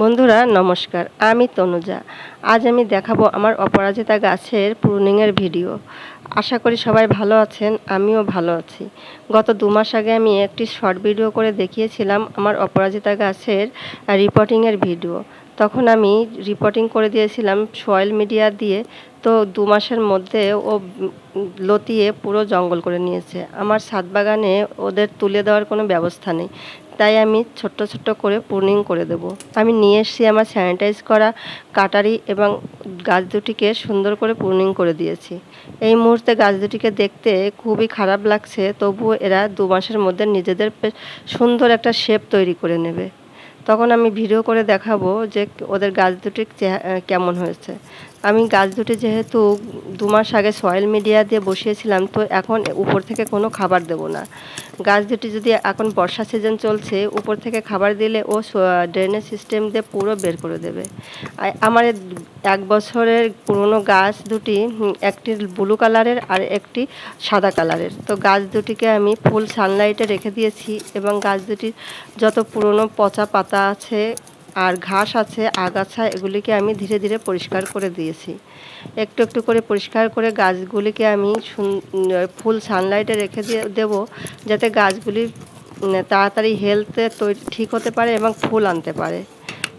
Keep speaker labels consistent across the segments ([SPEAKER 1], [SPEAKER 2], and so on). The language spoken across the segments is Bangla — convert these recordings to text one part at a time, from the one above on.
[SPEAKER 1] বন্ধুরা, নমস্কার। আমি তনুজা। আজ আমি দেখাবো আমার অপরাজিতা গাছের প্রুনিংয়ের ভিডিও। আশা করি সবাই ভালো আছেন, আমিও ভালো আছি। গত দু মাস আগে আমি একটি শর্ট ভিডিও করে দেখিয়েছিলাম আমার অপরাজিতা গাছের রিপোর্টিংয়ের ভিডিও। তখন আমি রিপোর্টিং করে দিয়েছিলাম সয়েল মিডিয়া দিয়ে, তো দু মাসের মধ্যে ও লতিয়ে পুরো জঙ্গল করে নিয়েছে। আমার ছাদ বাগানে ওদের তুলে দেওয়ার কোনো ব্যবস্থা নেই। তাই আমি ছোট্ট ছোট্ট করে প্রুনিং করে দেব। আমি নিয়ে এসেছি আমার স্যানিটাইজ করা কাটারি এবং গাছ দুটিকে সুন্দর করে প্রুনিং করে দিয়েছি। এই মুহূর্তে গাছ দুটিকে দেখতে খুবই খারাপ লাগছে, তবুও এরা দু মাসের মধ্যে নিজেদের সুন্দর একটা শেপ তৈরি করে নেবে। তখন আমি ভিডিও করে দেখাবো যে ওদের গাছ দুটি কেমন হয়েছে। আমি গাছ দুটি যেহেতু দু মাস আগে সয়েল মিডিয়া দিয়ে বসিয়েছিলাম, তো এখন উপর থেকে কোনো খাবার দেব না। গাছ দুটি যদি এখন বর্ষা সিজন চলছে, উপর থেকে খাবার দিলে ও ড্রেনেজ সিস্টেম দিয়ে পুরো বের করে দেবে। আমার এক বছরের পুরনো গাছ দুটি একটি ব্লু কালারের আর একটি সাদা কালারের তো গাছ দুটিকে আমি ফুল সানলাইটে রেখে দিয়েছি এবং গাছ দুটির যত পুরনো পচা পাতা আছে আর ঘাস আছে, আগাছা, এগুলিকে আমি ধীরে ধীরে পরিষ্কার করে দিয়েছি। একটু একটু করে পরিষ্কার করে গাছগুলিকে আমি ফুল সানলাইটে রেখে দিয়ে দেবো, যাতে গাছগুলি তাড়াতাড়ি হেলথে ঠিক হতে পারে এবং ফুল আনতে পারে।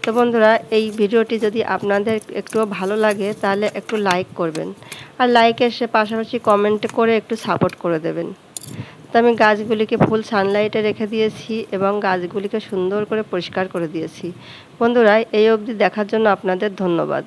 [SPEAKER 1] তো বন্ধুরা, এই ভিডিওটি যদি আপনাদের একটু ভালো লাগে, তাহলে একটু লাইক করবেন। আর লাইকের সে পাশাপাশি কমেন্ট করে একটু সাপোর্ট করে দেবেন। আমি গাছগুলিকে ফুল সানলাইটে রেখে দিয়েছি এবং গাছগুলিকে সুন্দর করে পরিষ্কার করে দিয়েছি। বন্ধুরা, এই অবধি দেখার জন্য আপনাদের ধন্যবাদ।